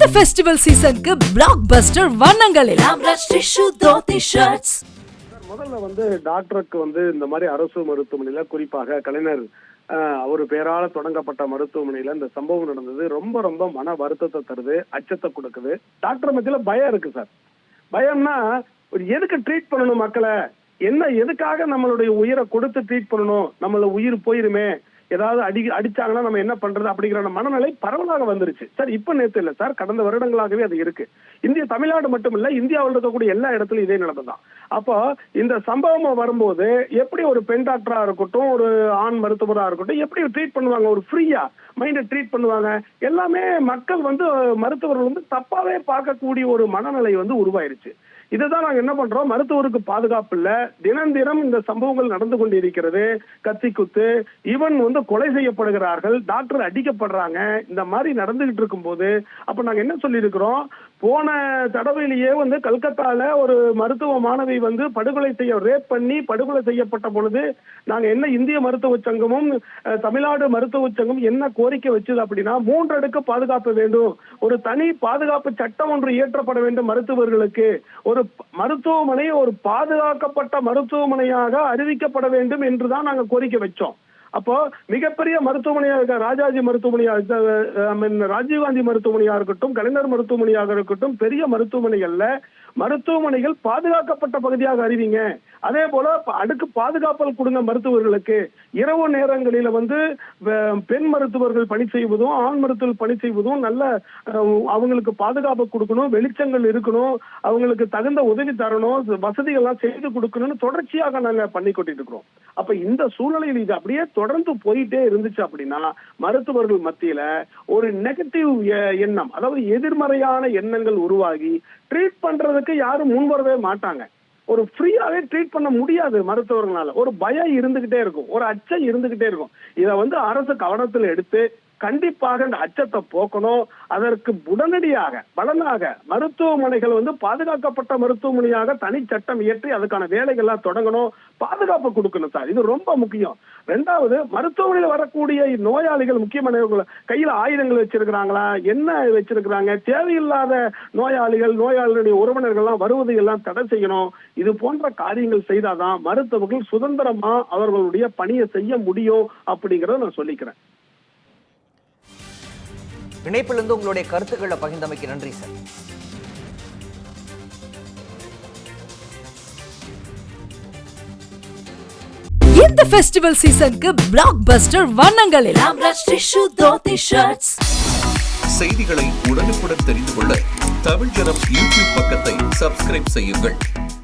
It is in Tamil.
இந்த ஃபெஸ்டிவல் சீசனுக்கு பிளாக் பஸ்டர் வண்ணங்களில் முதல்ல வந்து டாக்டருக்கு வந்து இந்த மாதிரி அரசு மருத்துவமனையில குறிப்பாக கலைஞர் அவர் பேரால தொடங்கப்பட்ட மருத்துவமனையில இந்த சம்பவம் நடந்தது. ரொம்ப ரொம்ப மன வருத்தத்தை தருது அச்சத்தை கொடுக்குது. டாக்டர் மத்தியில பயம் இருக்கு சார். பயம்னா ஒரு எதுக்கு ட்ரீட் பண்ணணும் மக்களை? என்ன எதுக்காக நம்மளுடைய உயிரை கொடுத்து ட்ரீட் பண்ணணும்? நம்மள உயிர் போயிருமே. ஏதாவது அடி அடிச்சாங்கன்னா நம்ம என்ன பண்றது அப்படிங்கிற மனநிலை பரவலாக வந்துருச்சு. சார் இப்ப நேத்து இல்ல சார் கடந்த வருடங்களாகவே அது இருக்கு. இந்திய தமிழ்நாடு மட்டும் இல்ல இந்தியாவில் இருக்கக்கூடிய எல்லா இடத்துலயும் இதே நடந்ததுதான் தான். அப்போ இந்த சம்பவம் வரும்போது எப்படி ஒரு பெண் டாக்டரா இருக்கட்டும் ஒரு ஆண் மருத்துவரா இருக்கட்டும் எப்படி ட்ரீட் பண்ணுவாங்க? ஒரு ஃப்ரீயா மைண்டை ட்ரீட் பண்ணுவாங்க? எல்லாமே மக்கள் வந்து மருத்துவர்கள் வந்து தப்பாவே பார்க்கக்கூடிய ஒரு மனநிலை வந்து உருவாயிருச்சு. இதுதான் நாங்க என்ன பண்றோம்? மருத்துவருக்கு பாதுகாப்பு இல்ல. தினம் தினம் இந்த சம்பவங்கள் நடந்து கொண்டிருக்கிறது. கத்தி குத்து. ஈவன் வந்து கொலை செய்யப்படுகிறார்கள். டாக்டர் அடிக்கப்படுறாங்க. இந்த மாதிரி நடந்துகிட்டு இருக்கும் போது அப்ப நாங்க என்ன சொல்லியிருக்கிறோம்? போன தடவையிலேயே வந்து கல்கத்தால ஒரு மருத்துவ மாணவி வந்து படுகொலை செய்ய ரேப் பண்ணி படுகொலை செய்யப்பட்ட பொழுது நாங்க என்ன இந்திய மருத்துவ சங்கமும் தமிழ்நாடு மருத்துவ சங்கம் என்ன கோரிக்கை வச்சது அப்படின்னா மூன்று அடுக்கு பாதுகாப்பு வேண்டும். ஒரு தனி பாதுகாப்பு சட்டம் ஒன்று இயற்றப்பட வேண்டும் மருத்துவர்களுக்கு. ஒரு ஒரு மருத்துவமனை ஒரு பாதுகாக்கப்பட்ட மருத்துவமனையாக அறிவிக்கப்பட வேண்டும் என்றுதான் நாங்கள் கோரிக்கை வச்சோம். அப்போ மிகப்பெரிய மருத்துவமனையா இருக்க ராஜாஜி மருத்துவமனையா இருக்க, மீன் ராஜீவ்காந்தி மருத்துவமனையா இருக்கட்டும் கலைஞர் மருத்துவமனையாக இருக்கட்டும் பெரிய மருத்துவமனைகள்ல மருத்துவமனைகள் பாதுகாக்கப்பட்ட பகுதியாக அறிவிங்க. அதே போல அடுக்கு பாதுகாப்பல் கொடுங்க மருத்துவர்களுக்கு. இரவு நேரங்களில வந்து பெண் மருத்துவர்கள் பணி செய்வதும் ஆண் மருத்துவர்கள் பணி செய்வதும் நல்ல அவங்களுக்கு பாதுகாப்பு கொடுக்கணும் வெளிச்சங்கள் இருக்கணும் அவங்களுக்கு தகுந்த உதவி தரணும் வசதிகள்லாம் செய்து கொடுக்கணும்னு தொடர்ச்சியாக நாங்க பண்ணி கொண்டிட்டு இருக்கிறோம் அப்ப இந்த சூழ்நிலையில் இது அப்படியே தொடர்ந்து போயிட்டே இருந்துச்சு அப்படின்னா மருத்துவர்கள் மத்தியில ஒரு நெகட்டிவ் எண்ணம் அதாவது எதிர்மறையான எண்ணங்கள் உருவாகி ட்ரீட் பண்றதுக்கு யாரும் முன்வரவே மாட்டாங்க. ஒரு ஃப்ரீயாவே ட்ரீட் பண்ண முடியாது மருத்துவர்களால. ஒரு பயம் இருந்துகிட்டே இருக்கும். ஒரு அச்சம் இருந்துகிட்டே இருக்கும். இதை வந்து அரசு கவனத்தில் எடுத்து கண்டிப்பாக அந்த அச்சத்தை போக்கணும். அதற்கு உடனடியாக பலனாக மருத்துவமனைகள் வந்து பாதுகாக்கப்பட்ட மருத்துவமனையாக தனி சட்டம் இயற்றி அதுக்கான வேலைகள்லாம் தொடங்கணும். பாதுகாப்பு கொடுக்கணும் சார். இது ரொம்ப முக்கியம். ரெண்டாவது மருத்துவமனையில் வரக்கூடிய நோயாளிகள் முக்கியமான கையில் ஆயுதங்கள் வச்சிருக்கிறாங்களா? என்ன வச்சிருக்கிறாங்க? தேவையில்லாத நோயாளிகள் நோயாளிகளுடைய உறவினர்கள்லாம் வருவதை எல்லாம் தடை செய்யணும். இது போன்ற காரியங்கள் செய்தாதான் மருத்துவர்கள் சுதந்திரமா அவர்களுடைய பணியை செய்ய முடியும் அப்படிங்கறத நான் சொல்லிக்கிறேன். இணைப்பிலிருந்து உங்களுடைய கருத்துக்களை பகிர்ந்தமைக்கு நன்றி சார். இந்த ஃபெஸ்டிவல் சீசனுக்கு பிளாக் பஸ்டர் வண்ணங்களில். செய்திகளை உடனுக்குடன் தெரிந்து கொள்ள தமிழ் ஜனம் யூடியூப் பக்கத்தை சப்ஸ்கிரைப் செய்யுங்கள்.